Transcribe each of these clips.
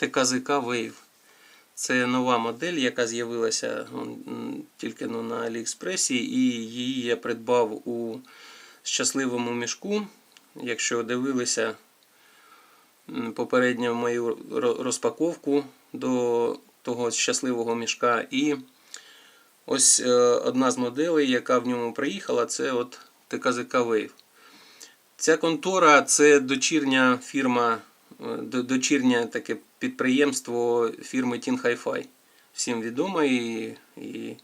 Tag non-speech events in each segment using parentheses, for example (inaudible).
ТКЗК Wave. Це нова модель, яка з'явилася тільки ну, на Аліекспресі, і її я придбав у щасливому мішку. Якщо дивилися м, попередньо мою розпаковку до того щасливого мішка. І ось е, одна з моделей, яка в ньому приїхала, це от ТКЗК Wave. Ця контора це дочірня фірма, дочірнє таке підприємство фірми Teen Hi-Fi. Всім відомо і, і,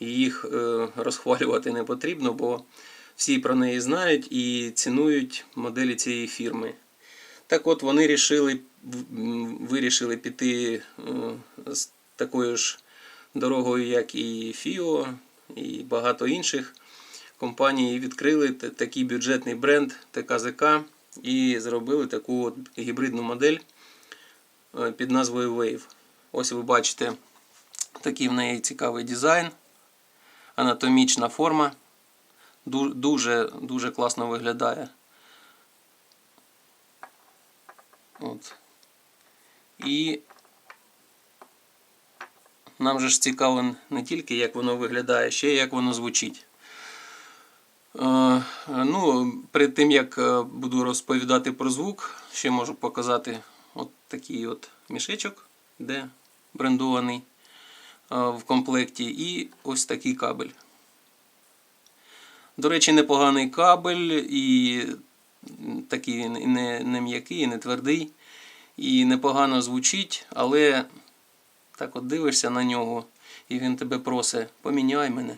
і їх е, розхвалювати не потрібно, бо всі про неї знають і цінують моделі цієї фірми. Так от вони рішили, вирішили піти е, з такою ж дорогою, як і FIO, і багато інших компаній, і відкрили такий бюджетний бренд ТКЗК і зробили таку от гібридну модель е, під назвою Wave. Ось ви бачите такий в неї цікавий дизайн, анатомічна форма. Дуже, дуже класно виглядає. От. І нам же ж цікаво не тільки, як воно виглядає, ще й як воно звучить. Е, Ну, перед тим як е, буду розповідати про звук, ще можу показати от такий от мішечок, де брендований е, в комплекті, і ось такий кабель. До речі, непоганий кабель, і такий не, не м'який, не твердий, і непогано звучить, але так от дивишся на нього, і він тебе просить, поміняй мене.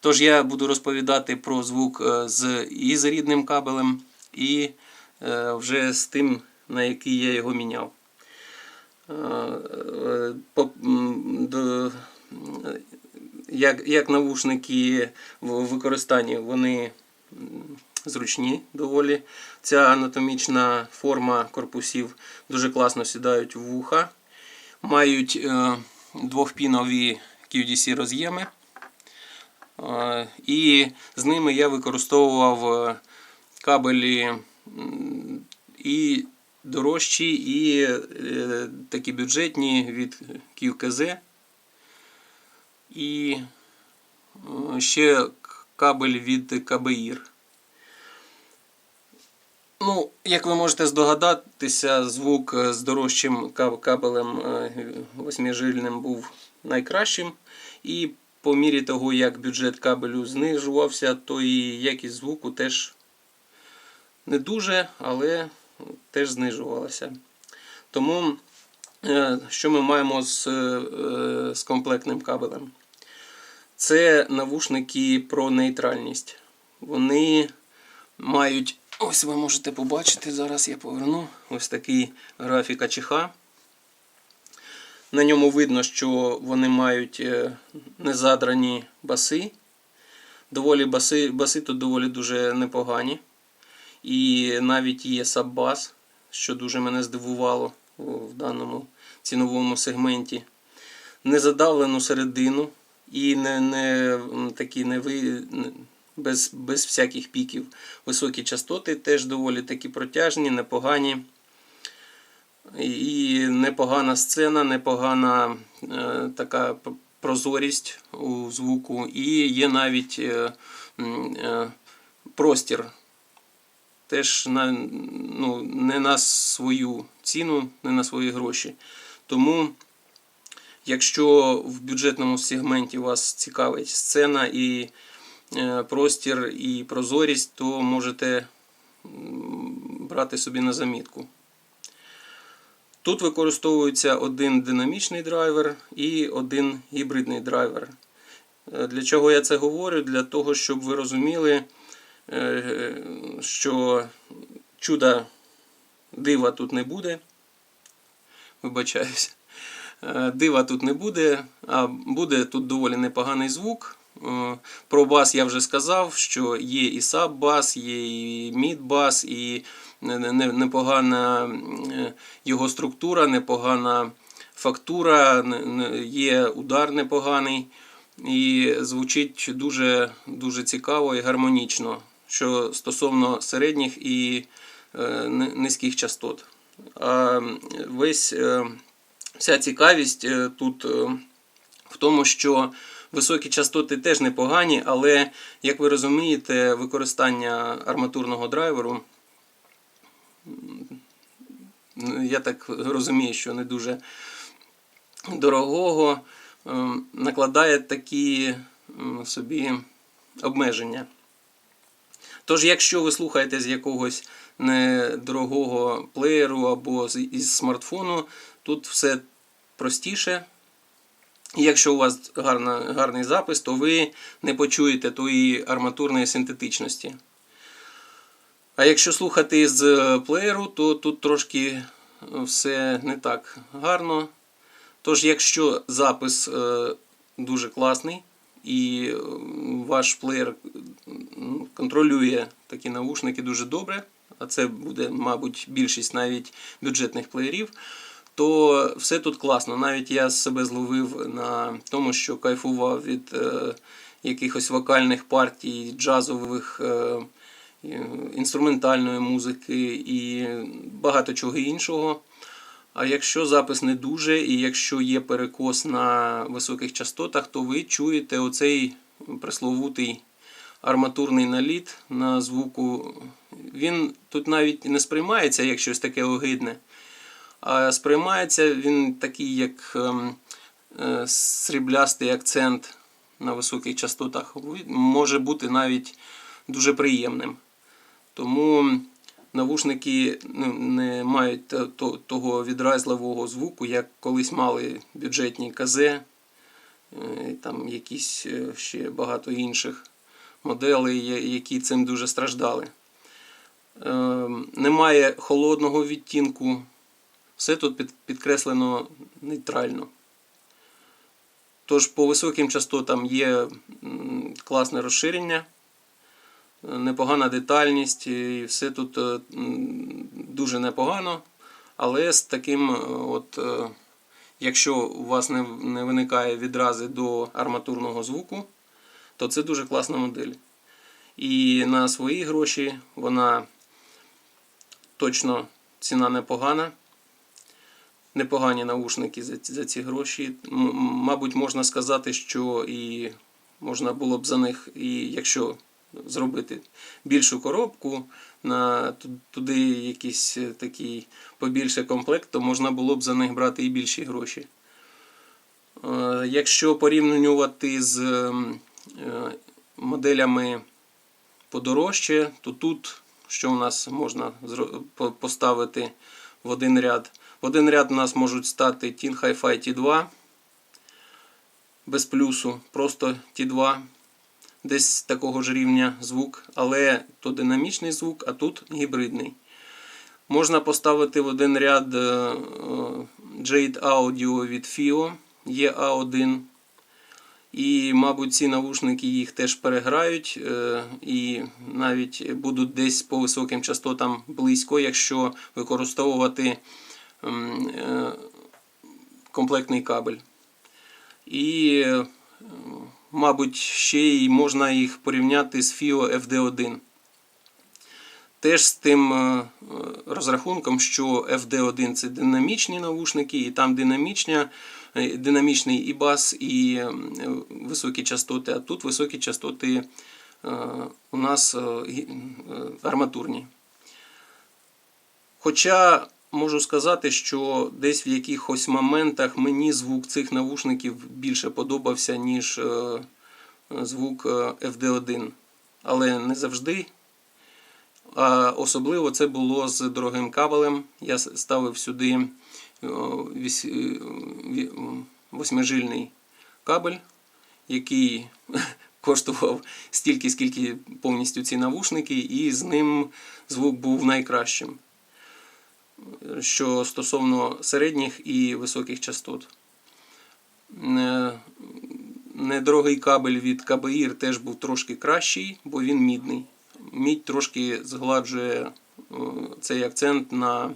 Тож я буду розповідати про звук е, з і з рідним кабелем, і е, вже з тим, на який я його міняв. Е, Як, як навушники в використанні, вони зручні доволі. Ця анатомічна форма корпусів дуже класно сідають в вуха. Мають двохпінові QDC роз'єми. І з ними я використовував е, кабелі і дорожчі, і е, такі бюджетні від QKZ. І е, ще кабель від КБІР. Ну, як ви можете здогадатися, звук з дорожчим кабелем восьмижильним був найкращим. І по мірі того, як бюджет кабелю знижувався, то і якість звуку теж не дуже, але теж знижувалася. Тому е, що ми маємо з, е, з комплектним кабелем? Це навушники про нейтральність. Вони мають, ось ви можете побачити, зараз я поверну ось такий графік АЧХ. На ньому видно, що вони мають е, незадрані баси. Доволі баси, баси тут доволі дуже непогані. І навіть є саббас, що дуже мене здивувало в даному ціновому сегменті. Незадавлену середину і не, не такі не ви, без, без всяких піків. Високі частоти теж доволі такі протяжні, непогані. І непогана сцена, непогана е, така прозорість у звуку, і є навіть е, е, простір. Теж на, ну, не на свою ціну, не на свої гроші. Тому, якщо в бюджетному сегменті вас цікавить сцена і простір, і прозорість, то можете брати собі на замітку. Тут використовується один динамічний драйвер і один гібридний драйвер. Е, Для чого я це говорю? Для того, щоб ви розуміли, е, що чуда дива тут не буде. Вибачаюся. Е, Дива тут не буде, а буде тут доволі непоганий звук. Про бас я вже сказав, що є і саб-бас, є і мід-бас, і непогана е, його структура, непогана фактура, є удар непоганий. І звучить дуже, дуже цікаво і гармонічно, що стосовно середніх і е, низьких частот. А весь, е, вся цікавість тут в тому, що високі частоти теж непогані, але, як ви розумієте, використання арматурного драйверу, я так розумію, що не дуже дорогого, е, накладає такі собі обмеження. Тож, якщо ви слухаєте з якогось недорогого плеєру або із смартфону, тут все простіше. І Якщо у вас гарна, гарний запис, то ви не почуєте тої арматурної синтетичності. А якщо слухати з плеєру, то тут трошки все не так гарно. Тож, якщо запис е, дуже класний і е, ваш плеєр контролює такі навушники дуже добре, а це буде, мабуть, більшість навіть бюджетних плеєрів, то все тут класно. Навіть я себе зловив на тому, що кайфував від е, якихось вокальних партій, джазових. Е, інструментальної музики і багато чого іншого. А якщо запис не дуже, і якщо є перекос на високих частотах, то ви чуєте оцей пресловутий арматурний наліт на звуку. Він тут навіть не сприймається як щось таке огидне, а сприймається він такий, як ем, е, сріблястий акцент на високих частотах. Може бути навіть дуже приємним. Тому навушники не мають того відразливого звуку, як колись мали бюджетні КЗ, е, там якісь е, ще багато інших моделей, які цим дуже страждали. Е, Немає холодного відтінку, все тут підкреслено нейтрально. Тож по високим частотам є класне розширення непогана детальність, і все тут е, дуже непогано. Але з таким, е, от, е, якщо у вас не, не виникає відрази до арматурного звуку, то це дуже класна модель. І на свої гроші вона точно ціна непогана. Непогані наушники за, ці- гроші. Мабуть, можна сказати, що і можна було б за них, і якщо зробити більшу коробку, на туди якийсь е, такий побільше комплект, то можна було б за них брати і більші гроші. Е, Якщо порівнювати з ем, е, моделями подорожче, то тут що у нас можна поставити в один ряд? В один ряд у нас можуть стати Teen Hi-Fi T2 без плюсу, просто T2 десь такого ж рівня звук, але то динамічний звук, а тут гібридний. Можна поставити в один ряд е, е, Jade Audio від FIO EA1. І, мабуть, ці навушники їх теж переграють е, і навіть будуть десь по високим частотам близько, якщо використовувати е, комплектний кабель. І е, мабуть, ще й можна їх порівняти з FIO FD1. Теж з тим е, е, розрахунком, що FD1 це динамічні навушники, і там динамічня, е, динамічний і бас, і високі частоти, а тут високі частоти у нас арматурні. Хоча можу сказати, що десь в якихось моментах мені звук цих навушників більше подобався, ніж е, звук е, FD1. Але не завжди. А особливо це було з дорогим кабелем. Я ставив сюди е, восьмижильний кабель, який (laughs) коштував стільки, скільки повністю ці навушники, і з ним звук був найкращим що стосовно середніх і високих частот. Е, Недорогий кабель від КБІР теж був трошки кращий, бо він мідний. Мідь трошки згладжує е, цей акцент на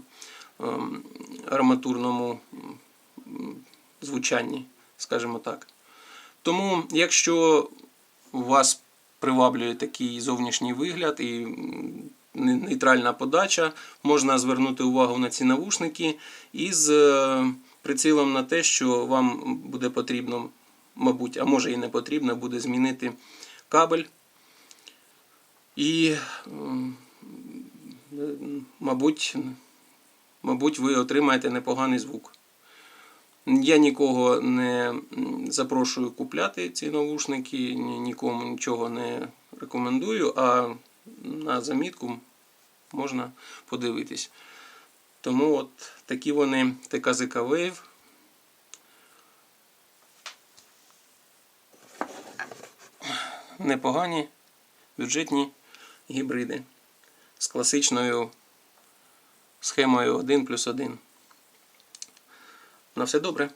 ем, арматурному звучанні, скажімо так. Тому, якщо вас приваблює такий зовнішній вигляд і нейтральна подача. Можна звернути увагу на ці навушники із е, прицілом на те, що вам буде потрібно, мабуть, а може і не потрібно, буде змінити кабель. І, мабуть, мабуть, ви отримаєте непоганий звук. Я нікого не запрошую купляти ці навушники, нікому нічого не рекомендую, а на замітку можна подивитись. Тому от такі вони ТКЗК Wave. Непогані бюджетні гібриди з класичною схемою 1 плюс 1. На все добре.